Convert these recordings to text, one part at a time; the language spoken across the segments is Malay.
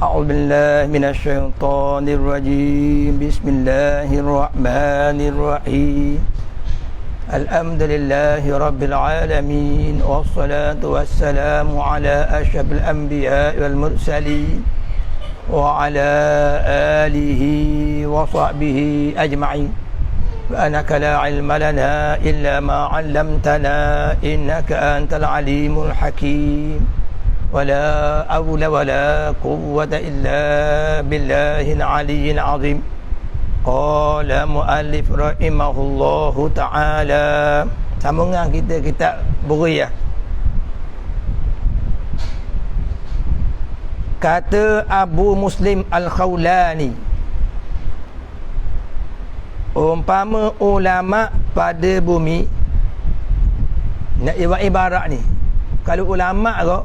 أعوذ بالله من الشيطان الرجيم. بسم الله الرحمن الرحيم. الحمد لله رب العالمين والصلاة والسلام على أشرف الأنبياء والمرسلين وعلى آله وصحبه أجمعين. وأنك لا علم لنا إلا ما علمتنا إنك أنت العليم الحكيم. ولا أول ولا قوة إلا بالله العلي العظيم قال مؤلف رحمه الله تعالى sambungan kita kita beri ya kata Abu Muslim Al-Khawlani umpama ulama pada bumi nak ibarat ibarat ni kalau ulama ke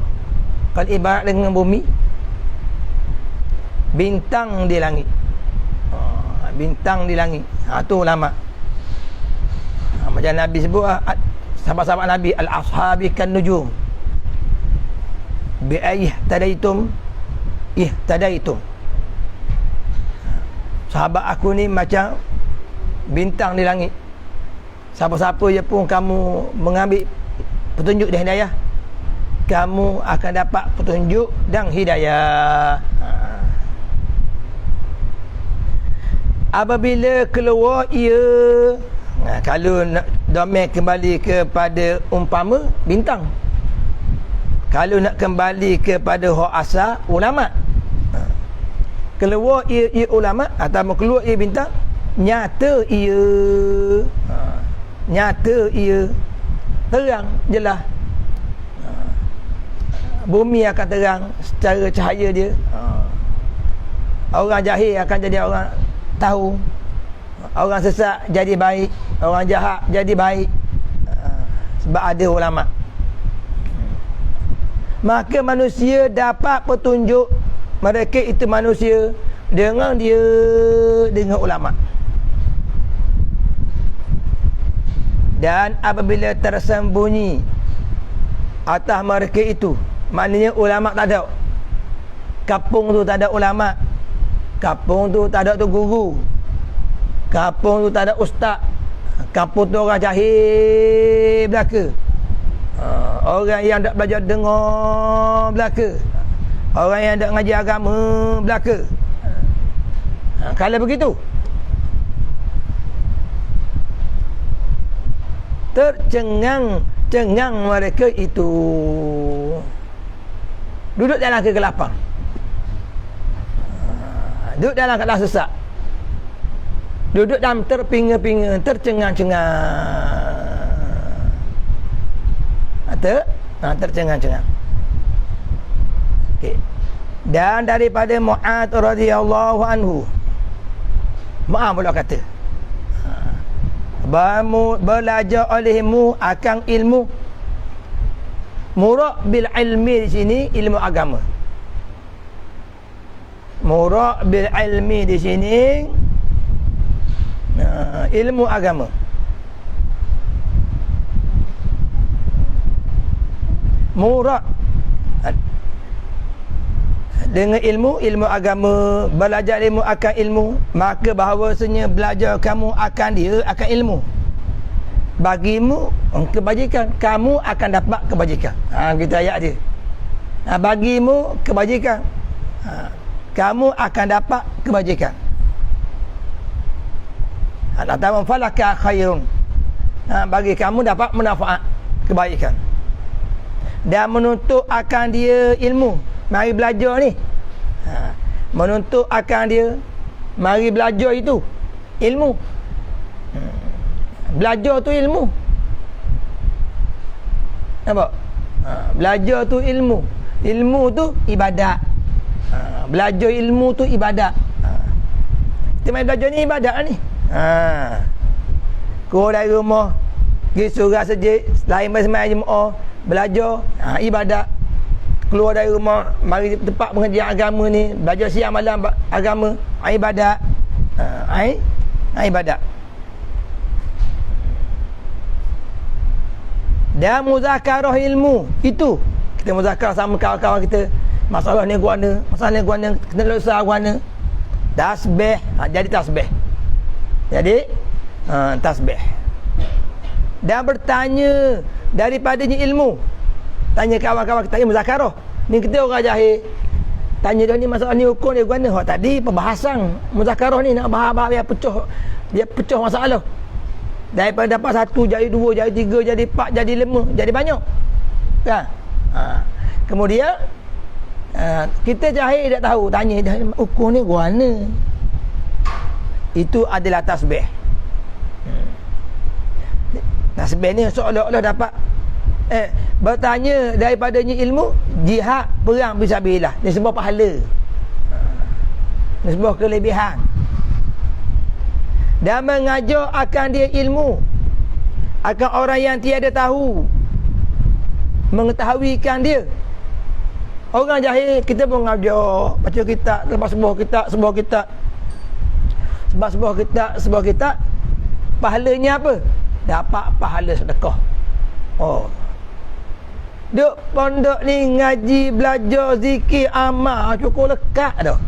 kalau ibarat dengan bumi. Bintang di langit. Ha, bintang di langit. Ha, tu ulama. Ha, macam Nabi sebut ha, sahabat-sahabat Nabi al-ashabi kan nujum bi ayh tadaitum ih tadaitum ha, sahabat aku ni macam bintang di langit. Siapa-siapa je pun kamu mengambil petunjuk dan hidayah kamu akan dapat petunjuk dan hidayah. Apabila keluar ia nah, kalau nak domain kembali kepada umpama bintang. Kalau nak kembali kepada hak asal ulama keluar ia, ia ulama atau keluar ia bintang nyata ia nyata ia terang jelas bumi akan terang secara cahaya dia. Ha, orang jahil akan jadi orang tahu. Orang sesat jadi baik. Orang jahat jadi baik. Ha, sebab ada ulama. Maka manusia dapat petunjuk mereka itu manusia dengan dia dengan ulama' dan apabila tersembunyi atas mereka itu maknanya ulama tak ada. Kapung tu tak ada ulama. Kapung tu tak ada tu guru. Kapung tu tak ada ustaz. Kapung tu orang jahil belaka. Ha, orang yang tak belajar dengar belaka. Orang yang tak ngaji agama belaka. Ha, kalau begitu. Tercengang cengang mereka itu duduk dalam kegelapan ha, duduk dalam keadaan sesak. Duduk dalam terpinga-pinga tercengang-cengang. Atau ha, tercengang-cengang. Okey. Dan daripada Mu'ad radhiyallahu anhu Mu'ad pula kata Bamu belajar olehmu akan ilmu Murak bil ilmi di sini ilmu agama. Murak bil ilmi di sini uh, ilmu agama. Murak dengan ilmu ilmu agama belajar ilmu akan ilmu maka bahawasanya belajar kamu akan dia akan ilmu bagimu kebajikan. Kamu akan dapat kebajikan. Ha kita ayat dia. Ha, bagimu kebajikan. Ha, kamu akan dapat kebajikan. Ha tahu falaka khairun. Ha, bagi kamu dapat manfaat kebaikan. Dan menuntut akan dia ilmu. Mari belajar ni. Ha. menuntut akan dia mari belajar itu. Ilmu. Hmm. Belajar tu ilmu nampak ha. belajar tu ilmu ilmu tu ibadat ha. belajar ilmu tu ibadat ha. kita mari belajar ni ibadat ni ha. kau dari rumah pergi surah sejik lain bersama jemaah belajar ha, ibadat keluar dari rumah mari tempat pengajian agama ni belajar siang malam agama ibadat ai ha, ibadat dan muzakarah ilmu. Itu. Kita muzakarah sama kawan-kawan kita. Masalah ni guana. Masalah ni guana. Kena lusa guana. Tasbih. Ha, jadi tasbih. Jadi ha, tasbih. Dan bertanya daripadanya ilmu. Tanya kawan-kawan kita ilmu zakarah ni kita orang jahil. Tanya dia ni masalah ni hukum dia guna hak tadi pembahasan muzakarah ni nak bahas-bahas biar pecah dia pecah masalah daripada dapat satu jadi dua jadi tiga jadi empat jadi lima jadi banyak. Kan? Ha. kemudian ha, kita jahil tak tahu tanya dia hukum ni guna itu adalah tasbih. Hmm. tasbih ni seolah-olah dapat eh bertanya daripadanya ilmu jihad perang fisabilillah. Ni sebuah pahala. Ni sebuah kelebihan dan mengajar akan dia ilmu. Akan orang yang tiada tahu. Mengetahuikan dia. Orang jahil kita pun ngajar baca kitab lepas sebuah kitab sebuah kitab. Sebab sebuah kitab sebuah kitab. Pahalanya apa? Dapat pahala sedekah. Oh. Duk pondok ni ngaji, belajar, zikir, amal. Cukup lekat dah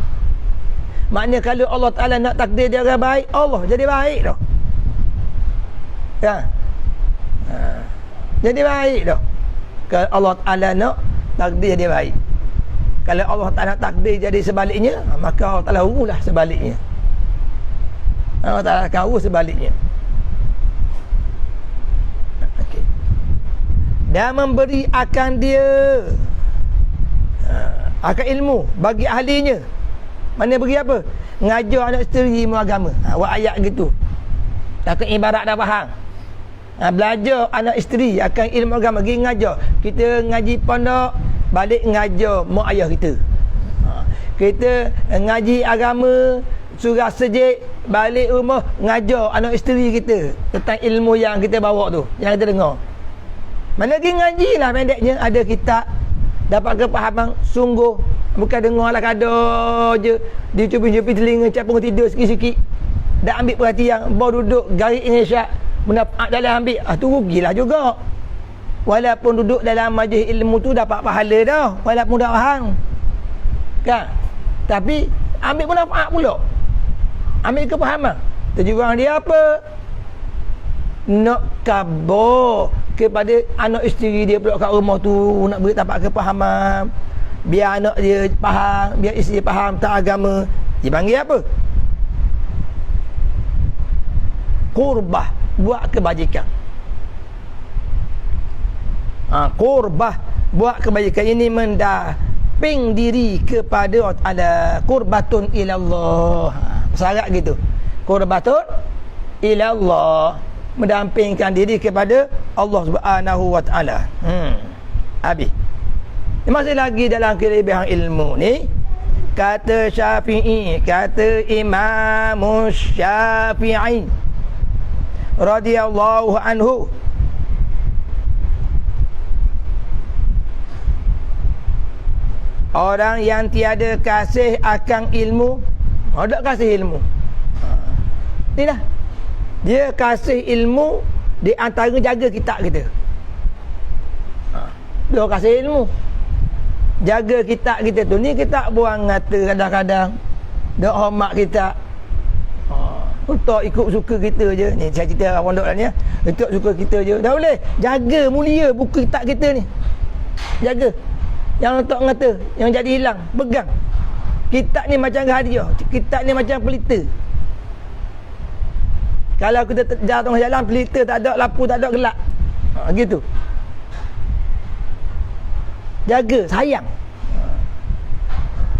Maknanya kalau Allah Ta'ala nak takdir dia orang baik Allah jadi baik dah. Ya. Ha. Jadi baik dah. Kalau Allah Ta'ala nak takdir dia baik. Kalau Allah Ta'ala takdir jadi sebaliknya Maka Allah Ta'ala urulah sebaliknya. Allah Ta'ala akan urus sebaliknya. Dan memberi akan dia ha, akan ilmu bagi ahlinya mana beri apa? Ngajar anak isteri ilmu agama. Ha, buat ayat gitu akan ibarat dah faham. Ha, belajar anak isteri akan ilmu agama. Pergi ngajar. Kita ngaji pondok balik ngajar mak ayah kita. Ha, kita ngaji agama surah sejik balik rumah ngajar anak isteri kita tentang ilmu yang kita bawa tu yang kita dengar. Mana lagi ngaji lah pendeknya. Ada kita dapat kepahaman sungguh bukan dengar lah kada je. Dicupin-cupin telinga capung tidur sikit-sikit. Dah ambil perhatian baru duduk garik Indonesia mendapat dalam ambil. Ah tu rugilah juga. Walaupun duduk dalam majlis ilmu tu dapat pahala dah walaupun dah faham. Kan? Tapi ambil manfaat pula. Ambil kepahaman. Tujuan dia apa? Nak kabar kepada anak isteri dia pula kat rumah tu nak beri tapak kepahaman biar anak dia faham biar isteri dia faham tak agama. Dia panggil apa? Kurbah buat kebajikan. Ha, kurbah buat kebajikan. Ini mendaping diri kepada ada kurbatun ilallah. Ha, syarat gitu. Kurbatun ilallah. Mendampingkan diri kepada Allah Subhanahu wa taala. Hmm. Habis. Masih lagi dalam kelebihan ilmu ni. Kata Syafi'i, kata Imam Syafi'i radhiyallahu anhu. Orang yang tiada kasih akan ilmu Ada kasih ilmu. Ni dah. Dia kasih ilmu di antara jaga kitab kita. Dia kasih ilmu jaga kitab kita tu. Ni kita buang ngata kadang-kadang. Dia hormat kita. Untuk ikut suka kita je. Ni saya cerita orang pondok lah ni ya. untuk suka kita je. Dah boleh. Jaga mulia buku kitab kita ni. Jaga. Yang untuk ngata yang jadi hilang pegang. Kitab ni macam hadiah kitab ni macam pelita. Kalau kita jalan tengah jalan pelita tak ada lampu tak ada gelap. Ha, gitu. Jaga, sayang.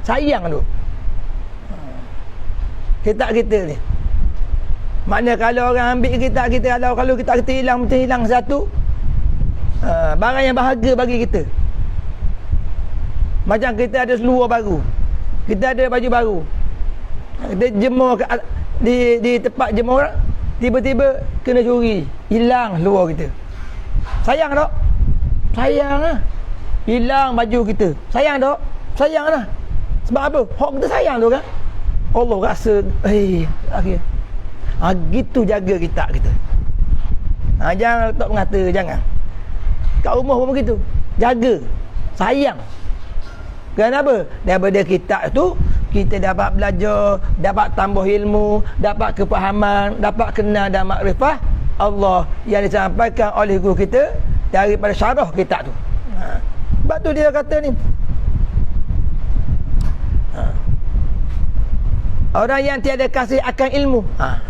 Sayang tu. Kita kita ni. Makna kalau orang ambil kita kita kalau kalau kita kita hilang mesti hilang satu uh, barang yang bahagia bagi kita. Macam kita ada seluar baru. Kita ada baju baru. Kita jemur di di tempat jemur tiba-tiba kena curi hilang luar kita sayang tak sayang lah hilang baju kita. Sayang tak? Sayang lah. Sebab apa? Hak kita sayang tu kan? Allah rasa eh akhir. Ha, gitu jaga kita kita. Ha, jangan tak mengata jangan. Kat rumah pun begitu. Jaga. Sayang. Kenapa? Daripada kitab tu kita dapat belajar, dapat tambah ilmu, dapat kepahaman, dapat kenal dan makrifah Allah yang disampaikan oleh guru kita daripada syarah kitab tu. Sebab tu dia kata ni. Ha. Orang yang tiada kasih akan ilmu. Ha.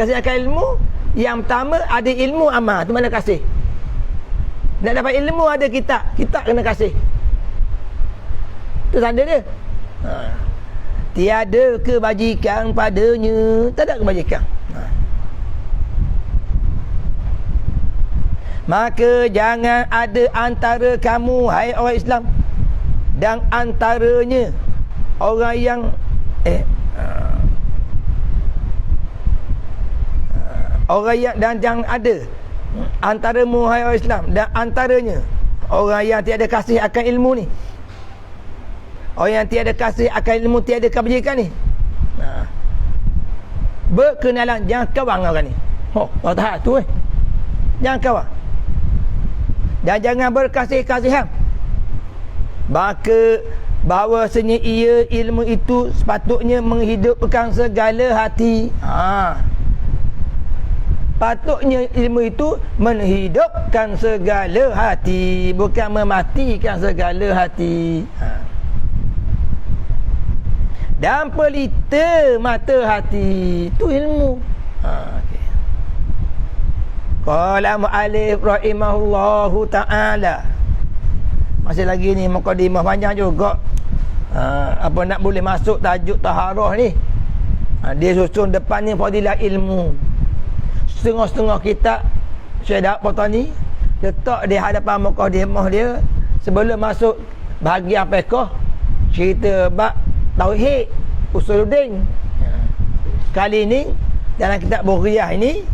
Kasih akan ilmu yang pertama ada ilmu amal tu mana kasih? Nak dapat ilmu ada kitab, kitab kena kasih. Itu tanda dia. Ha. Tiada kebajikan padanya. Tak ada kebajikan. Ha. Maka jangan ada antara kamu, hai orang Islam. Dan antaranya orang yang eh ha. orang yang dan jangan ada antara muhai orang Islam dan antaranya orang yang tiada kasih akan ilmu ni Orang yang tiada kasih akan ilmu tiada kebajikan ni. Berkenalan jangan kawan orang ni. Oh, tahan tu eh. Jangan kawan. Dan jangan berkasih-kasihan. Maka bahawasanya ia ilmu itu sepatutnya menghidupkan segala hati. Ha. Patutnya ilmu itu menghidupkan segala hati, bukan mematikan segala hati. Ha dan pelita mata hati tu ilmu ha qala mu'alif rahimahullahu taala. Masih lagi ni mukadimah panjang juga. Ha, apa nak boleh masuk tajuk taharah ni? Ha, dia susun depan ni fadilah ilmu. Setengah-setengah kitab dah potong ni letak di hadapan mukadimah dia sebelum masuk bahagian fiqh cerita bab tauhid usuluddin. Kali ini dalam kitab Bughriyah ini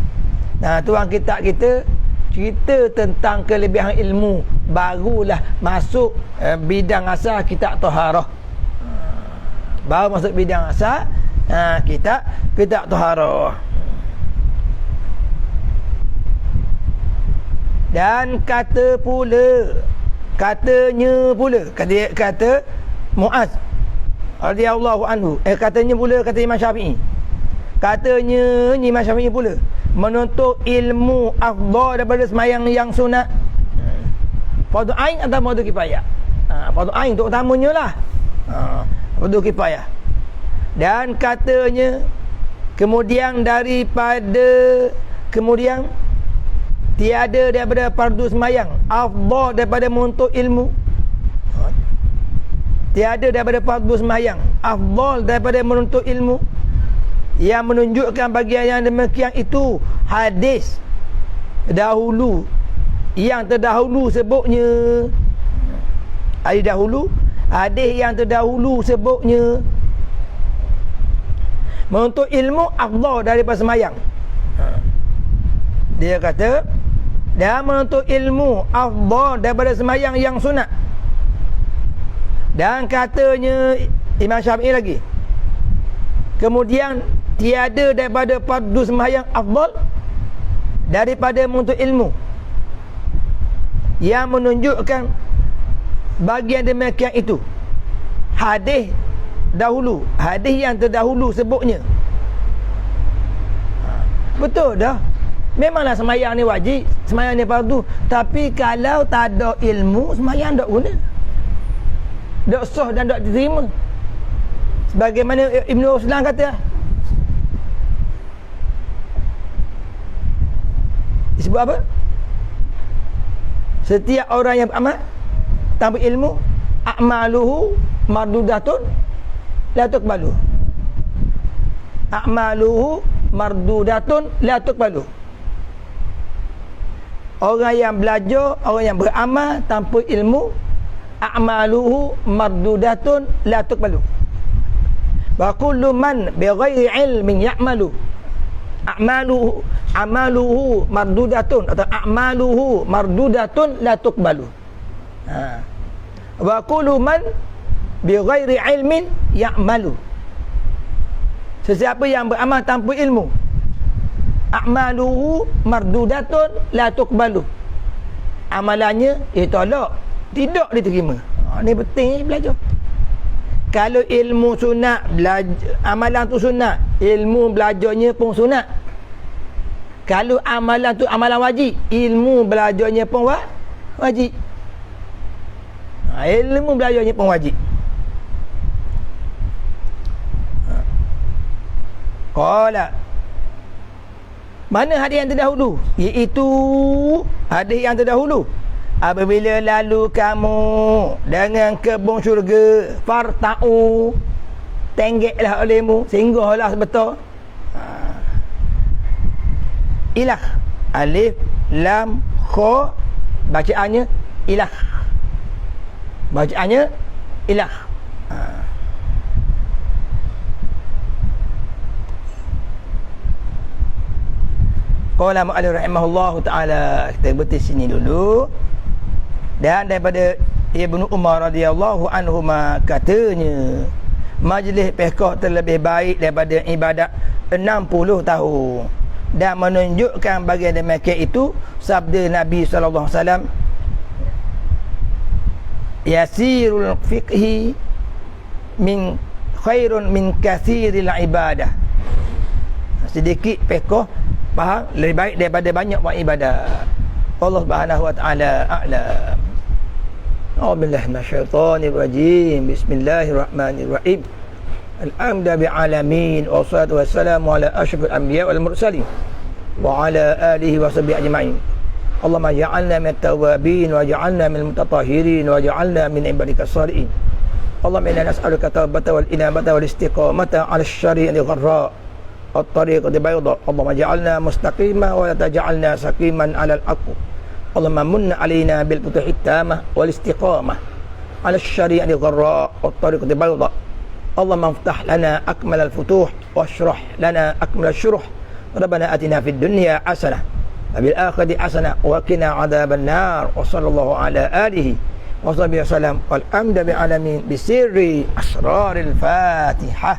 nah tuan kitab kita cerita tentang kelebihan ilmu. Barulah masuk eh, bidang asal kitab taharah baru masuk bidang asal ha, kitab kitab taharah dan kata pula katanya pula kata kata Muaz radhiyallahu anhu. Eh katanya pula kata Imam Syafi'i. Katanya Imam Syafi'i pula menuntut ilmu afdal daripada semayang yang sunat. Fardu ain atau fardu kifayah. Ha fardu ain untuk utamanya lah. Ha fardu kifayah. Dan katanya kemudian daripada kemudian tiada daripada fardu semayang afdal daripada menuntut ilmu. Tiada daripada fardu sembahyang afdal daripada menuntut ilmu yang menunjukkan bagian yang demikian itu hadis dahulu. Yang terdahulu sebutnya hadis dahulu hadis yang terdahulu sebutnya menuntut ilmu afdal daripada sembahyang dia kata dan menuntut ilmu afdal daripada sembahyang yang sunat. Dan katanya Imam Syafi'i lagi. Kemudian tiada daripada fardu sembahyang afdal daripada menuntut ilmu. Yang menunjukkan bagian demikian itu. Hadis dahulu, hadis yang terdahulu sebutnya. Ha, betul dah. Memanglah sembahyang ni wajib, sembahyang ni fardu, tapi kalau tak ada ilmu, sembahyang tak guna tak sah dan tak diterima sebagaimana Ibn Ruslan kata disebut apa? Setiap orang yang beramal tanpa ilmu a'maluhu mardudatun la tuqbalu. A'maluhu mardudatun la tuqbalu. Orang yang belajar orang yang beramal tanpa ilmu a'maluhu mardudatun la tuqbalu. Wa kullu man bighairi ilmin ya'malu a'maluhu amaluhu mardudatun atau a'maluhu mardudatun la tuqbalu. Ha. Wa kullu man bighairi ilmin ya'malu. Sesiapa yang beramal tanpa ilmu a'maluhu mardudatun la tuqbalu. Amalannya ditolak tidak diterima. Ha ni penting belajar. Kalau ilmu sunat belajar, amalan tu sunat ilmu belajarnya pun sunat. Kalau amalan tu amalan wajib ilmu belajarnya pun wa, wajib. Ha, ilmu belajarnya pun wajib. Qala. Mana hadis yang terdahulu? Iaitu hadis yang terdahulu. Apabila lalu kamu dengan kebun syurga farta'u tenggeklah olehmu singgahlah sebetul. Ha. Ilah alif lam kha bacaannya ilah. Bacaannya ilah. Ha. Qala mu'alif rahimahullahu ta'ala Kita berhenti sini dulu Dan daripada Ibnu Umar radhiyallahu anhu katanya Majlis pekah terlebih baik daripada ibadat 60 tahun. Dan menunjukkan bagian demikian itu sabda Nabi sallallahu alaihi wasallam Yasirul fiqhi min khairun min kathiril ibadah. Sedikit pekah faham? Lebih baik daripada banyak buat ibadah. Allah Subhanahu wa taala a'lam Alhamdulillah minasyaitonir rajim Bismillahirrahmanirrahim Alhamdulillah bi'alamin Wassalatu wassalamu ala ashrafil anbiya wal mursalin Wa ala alihi wa sahbihi ajma'in Allahumma ja'alna min tawabin Wa ja'alna min mutatahirin Wa ja'alna min ibadika salihin Allahumma inna nas'aluka tawbata wal inabata wal istiqamata ala syari'ati gharra' الطريق بيضاء اللهم اجعلنا مستقيما ولا تجعلنا سقيما على الأقو اللهم من علينا بالفتح التامة والاستقامة على الشريعة الغراء والطريق بيضاء اللهم افتح لنا أكمل الفتوح واشرح لنا أكمل الشرح. ربنا أتنا في الدنيا حسنة وفي الآخرة حسنة وقنا عذاب النار. وصلى الله على آله وصحبه وسلم. والحمد بعالمين بسر أسرار الفاتحة.